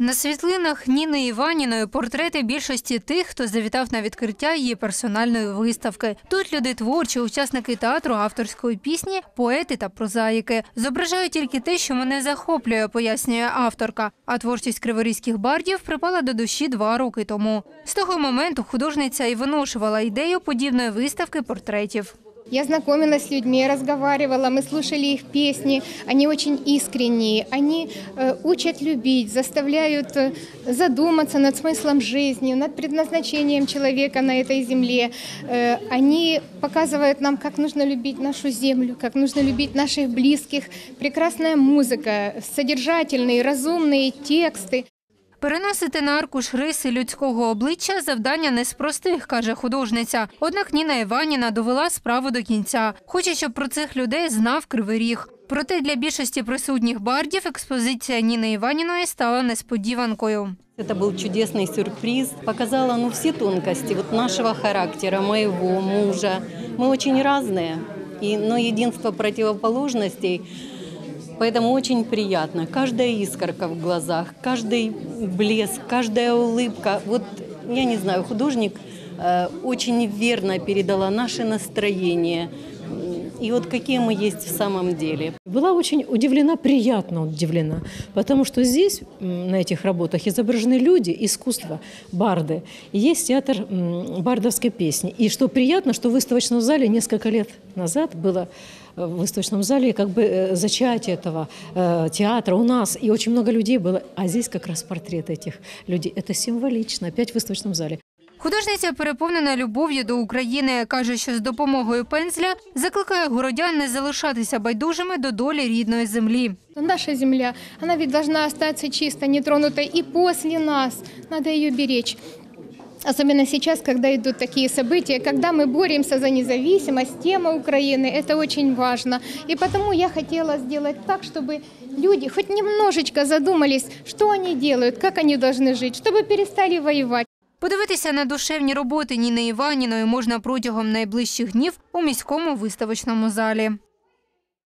На світлинах Ніни Іваніної портрети більшості тих, хто завітав на відкриття її персональної виставки. Тут люди творчі, учасники театру, авторської пісні, поети та прозаїки. Зображають тільки те, що мене захоплює, пояснює авторка. А творчість криворізьких бардів припала до душі два роки тому. З того моменту художниця і виношувала ідею подібної виставки портретів. Я знакомилась с людьми, разговаривала, мы слушали их песни, они очень искренние, они э, учат любить, заставляют э, задуматься над смыслом жизни, над предназначением человека на этой земле. Э, они показывают нам, как нужно любить нашу землю, как нужно любить наших близких. Прекрасная музыка, содержательные, разумные тексты. Переносити на аркуш риси людського обличчя завдання не з простих, каже художниця. Однак Ніна Іваніна довела справу до кінця. Хоче, щоб про цих людей знав Кривий Ріг. Проте для більшості присутніх бардів експозиція Ніни Іваніної стала несподіванкою. Это был чудесный сюрприз. Показала ну, все тонкости вот нашего характера, моего мужа. Мы очень разные, и, но единство противоположностей. Поэтому очень приятно. Каждая искорка в глазах, каждый блеск, каждая улыбка. Вот, я не знаю, художник э, очень верно передала наше настроение. И вот какие мы есть в самом деле. Была очень удивлена, приятно удивлена, потому что здесь, на этих работах, изображены люди, искусство, барды. Есть театр бардовской песни. И что приятно, что в выставочном зале несколько лет назад было э, в выставочном зале как бы э, зачатие этого э, театра у нас, и очень много людей было. А здесь как раз портрет этих людей. Это символично, опять в выставочном зале. Художниця переповнена любов'ю до України. каже, що з допомогою пензля закликає городян не залишатися байдужими до долі рідної землі. Наша земля, она ведь должна остаться чисто, нетронутой и после нас. Надо ее беречь. Особенно сейчас, когда идут такие события, когда мы боремся за независимость, тема Украины, это очень важно. И потому я хотела сделать так, чтобы люди хоть немножечко задумались, что они делают, как они должны жить, чтобы перестали воевать. Подивитися на душевні роботи Ніни Іваніної можна протягом найближчих днів у міському виставочному залі.